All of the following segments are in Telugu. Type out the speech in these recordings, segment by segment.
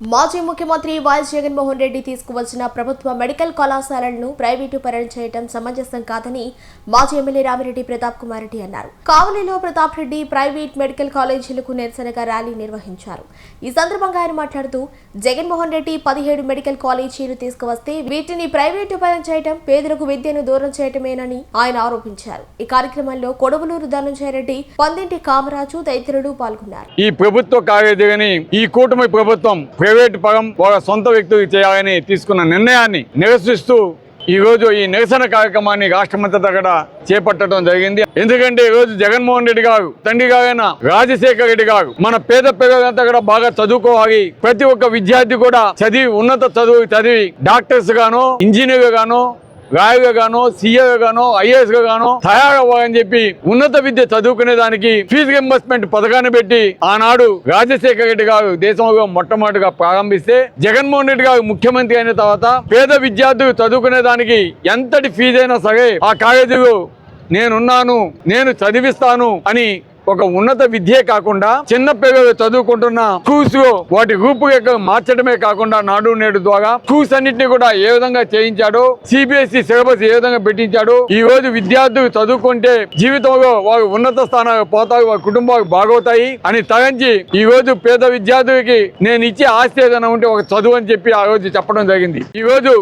మాజీ ముఖ్యమంత్రి వైఎస్ జగన్మోహన్ రెడ్డి తీసుకువచ్చిన ప్రభుత్వ మెడికల్ కళాశాలలను ప్రైవేటు పరం చేయడం సమంజసం కాదని మాజీ ఎమ్మెల్యే రామిరెడ్డి ప్రతాప్ కుమార్ రెడ్డి అన్నారు. కావలిలో ప్రతాప్ రెడ్డి ప్రైవేట్ మెడికల్ కాలేజీలకు నిరసనగా ర్యాలీ నిర్వహించారు. ఈ సందర్భంగా ఆయన మాట్లాడుతూ జగన్మోహన్ రెడ్డి పదిహేడు మెడికల్ కాలేజీలు తీసుకువస్తే వీటిని ప్రైవేటు పరం చేయడం పేదలకు విద్యను దూరం చేయటమేనని ఆయన ఆరోపించారు. ఈ కార్యక్రమంలో కొడవలూరు ధనంజయ రెడ్డి పందింటి కామరాజు తదితరులు పాల్గొన్నారు. ఈ ప్రభుత్వ కార్యదర్శిని ఈ కూటమి ప్రభుత్వం ప్రైవేట్ పరం సొంత వ్యక్తికి చేయాలని తీసుకున్న నిర్ణయాన్ని నిరసిస్తూ ఈ రోజు ఈ నిరసన కార్యక్రమాన్ని రాష్ట్రమంతటా కూడా చేపట్టడం జరిగింది. ఎందుకంటే ఈ రోజు జగన్మోహన్ రెడ్డి గారు తండ్రి గారైన రాజశేఖర రెడ్డి గారు మన పేద పిల్లలంతా కూడా బాగా చదువుకోవాలి. ప్రతి ఒక్క విద్యార్థి కూడా చదివి ఉన్నత చదువు చదివి డాక్టర్స్ గాను ఇంజనీర్ గాను గాయగా గాను సీఏ గానో ఐఏఎస్ గానో తయారవ్వాలని చెప్పి ఉన్నత విద్య చదువుకునే దానికి ఫీజు రింబర్స్మెంట్ పథకాన్ని పెట్టి ఆనాడు రాజశేఖర రెడ్డి గారు దేశంలో మొట్టమొదటిగా ప్రారంభిస్తే జగన్మోహన్ రెడ్డి గారు ముఖ్యమంత్రి అయిన తర్వాత పేద విద్యార్థులు చదువుకునే దానికి ఎంతటి ఫీజు అయినా సరే ఆ కాలేజీలో నేనున్నాను నేను చదివిస్తాను అని ఒక ఉన్నత విద్యే కాకుండా చిన్న పిల్లలు చదువుకుంటున్న స్కూల్స్ వాటి రూపురేఖలు మార్చడమే కాకుండా నాడు నేడు ద్వారా స్కూల్స్ అన్నింటినీ కూడా ఏ విధంగా చేయించాడో సిబిఎస్ఈ సిలబస్ ఏ విధంగా పెట్టించాడో ఈ రోజు విద్యార్థులు చదువుకుంటే జీవితంలో వారు ఉన్నత స్థానాలకు పోతారు వారి కుటుంబాలు బాగవుతాయి అని తగంచి ఈ రోజు పేద విద్యార్థులకి నేను ఇచ్చే ఆస్తి ఏదైనా ఉంటే ఒక చదువు అని చెప్పి ఆ రోజు చెప్పడం జరిగింది. ఈ రోజు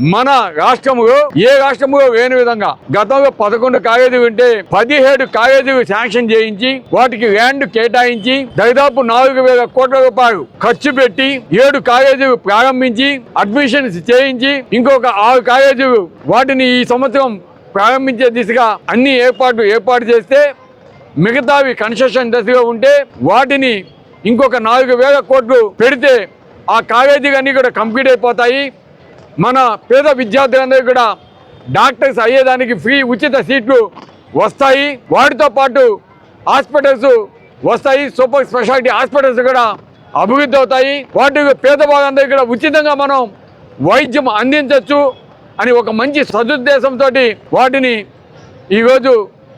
మన రాష్ట్రములో ఏ రాష్ట్రములో లేని విధంగా గతంలో పదకొండు కాలేజీలు ఉంటే పదిహేడు కాలేజీలు శాంక్షన్ చేయించి వాటికి ల్యాండ్ కేటాయించి దాదాపు నాలుగు వేల కోట్ల రూపాయలు ఖర్చు పెట్టి ఏడు కాలేజీలు ప్రారంభించి అడ్మిషన్స్ చేయించి ఇంకొక ఆరు కాలేజీలు వాటిని ఈ సంవత్సరం ప్రారంభించే దిశగా అన్ని ఏర్పాట్లు ఏర్పాటు చేస్తే మిగతావి కన్స్ట్రక్షన్ దశలో ఉంటే వాటిని ఇంకొక నాలుగు వేల కోట్లు పెడితే ఆ కాలేజీలన్నీ కూడా కంప్లీట్ అయిపోతాయి. మన పేద విద్యార్థులందరూ కూడా డాక్టర్స్ అయ్యేదానికి ఫ్రీ ఉచిత సీట్లు వస్తాయి. వాటితో పాటు హాస్పిటల్స్ వస్తాయి. సూపర్ స్పెషాలిటీ హాస్పిటల్స్ కూడా అభివృద్ధి అవుతాయి. వాటి పేద వాళ్ళందరికీ కూడా ఉచితంగా మనం వైద్యం అందించవచ్చు అని ఒక మంచి సదుద్దేశంతో వాటిని ఈరోజు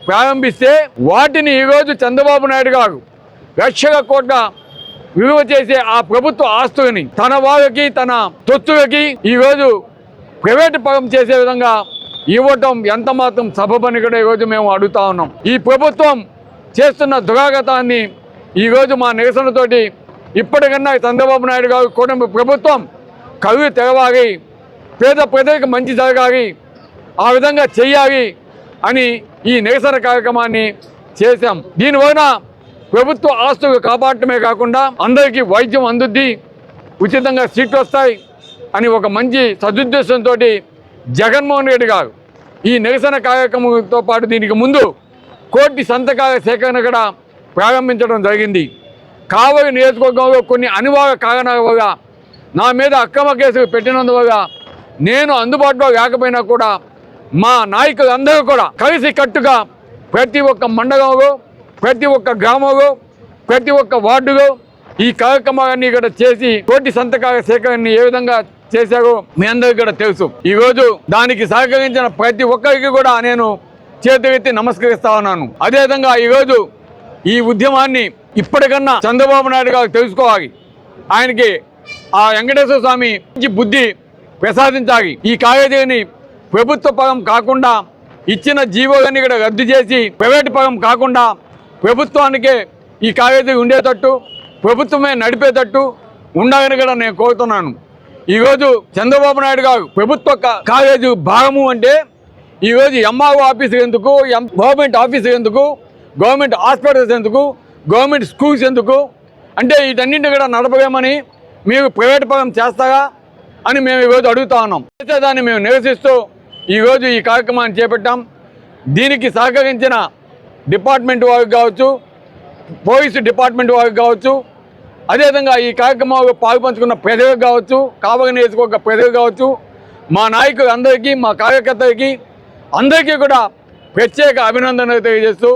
ప్రారంభిస్తే వాటిని ఈరోజు చంద్రబాబు నాయుడు గారు లక్షల కోట్ల విలువ చేసే ఆ ప్రభుత్వ ఆస్తులని తన వారికి తన తొత్తులకి ఈరోజు ప్రైవేట్ పరం చేసే విధంగా ఇవ్వటం ఎంత మాత్రం సబబని కూడా ఈరోజు మేము అడుగుతా ఉన్నాం. ఈ ప్రభుత్వం చేస్తున్న దురాగతాన్ని ఈరోజు మా నిరసనతోటి ఇప్పటికన్నా చంద్రబాబు నాయుడు గారు కూటమి ప్రభుత్వం కవి తెరవాలి పేద ప్రజలకు మంచి జరగాలి ఆ విధంగా చెయ్యాలి అని ఈ నిరసన కార్యక్రమాన్ని చేశాం. దీనివలన ప్రభుత్వ ఆస్తులు కాపాడటమే కాకుండా అందరికీ వైద్యం అందుద్ది ఉచితంగా సీట్లు వస్తాయి అని ఒక మంచి సదుద్దేశంతో జగన్మోహన్ రెడ్డి గారు ఈ నిరసన కార్యక్రమంతో పాటు దీనికి ముందు కోటి సంతకాల సేకరణ కూడా ప్రారంభించడం జరిగింది. కావలి నియోజకవర్గంలో కొన్ని అనివార్య కారణాల వల్ల నా మీద అక్రమ కేసులు పెట్టినందువల్ల నేను అందుబాటులో లేకపోయినా కూడా మా నాయకులందరూ కూడా కలిసి కట్టుగా ప్రతి ఒక్క మండలంలో ప్రతి ఒక్క గ్రామంలో ప్రతి ఒక్క వార్డులో ఈ కార్యక్రమాన్ని కూడా చేసి కోటి సంతకాల సేకరణని ఏ విధంగా చేశారో మీ అందరికీ కూడా తెలుసు. ఈ రోజు దానికి సహకరించిన ప్రతి ఒక్కరికి కూడా నేను చేతులెత్తి నమస్కరిస్తా ఉన్నాను. అదేవిధంగా ఈరోజు ఈ ఉద్యమాన్ని ఇప్పటికన్నా చంద్రబాబు నాయుడు గారు తెలుసుకోవాలి. ఆయనకి ఆ వెంకటేశ్వర స్వామి మంచి బుద్ధి ప్రసాదించాలి. ఈ కాలేజీని ప్రభుత్వ పరం కాకుండా ఇచ్చిన జీవోలన్నీ కూడా రద్దు చేసి ప్రైవేట్ పరం కాకుండా ప్రభుత్వానికే ఈ కాలేజీ ఉండేటట్టు ప్రభుత్వమే నడిపేటట్టు ఉండాలని కూడా నేను కోరుతున్నాను. ఈరోజు చంద్రబాబు నాయుడు గారు ప్రభుత్వ కా- కాలేజీ భాగము అంటే ఈరోజు ఎంఆర్ఓ ఆఫీస్ ఎందుకు ఎం గవర్నమెంట్ ఆఫీస్ ఎందుకు గవర్నమెంట్ హాస్పిటల్స్ ఎందుకు గవర్నమెంట్ స్కూల్స్ ఎందుకు అంటే వీటన్నింటిని కూడా నడపలేమని మీరు ప్రైవేట్ పరం చేస్తారా అని మేము ఈరోజు అడుగుతా ఉన్నాం. దాన్ని మేము నిరసిస్తూ ఈరోజు ఈ కార్యక్రమాన్ని చేపట్టాం. దీనికి సహకరించిన డిపార్ట్మెంట్ వారికి కావచ్చు పోలీసు డిపార్ట్మెంట్ వారికి కావచ్చు అదేవిధంగా ఈ కార్యక్రమంలో పాల్పంచుకున్న ప్రజలకు కావచ్చు కావగ నియోజకవర్గ ప్రజలకు కావచ్చు మా నాయకులు అందరికీ మా కార్యకర్తలకి అందరికీ కూడా ప్రత్యేక అభినందనలు తెలియజేస్తూ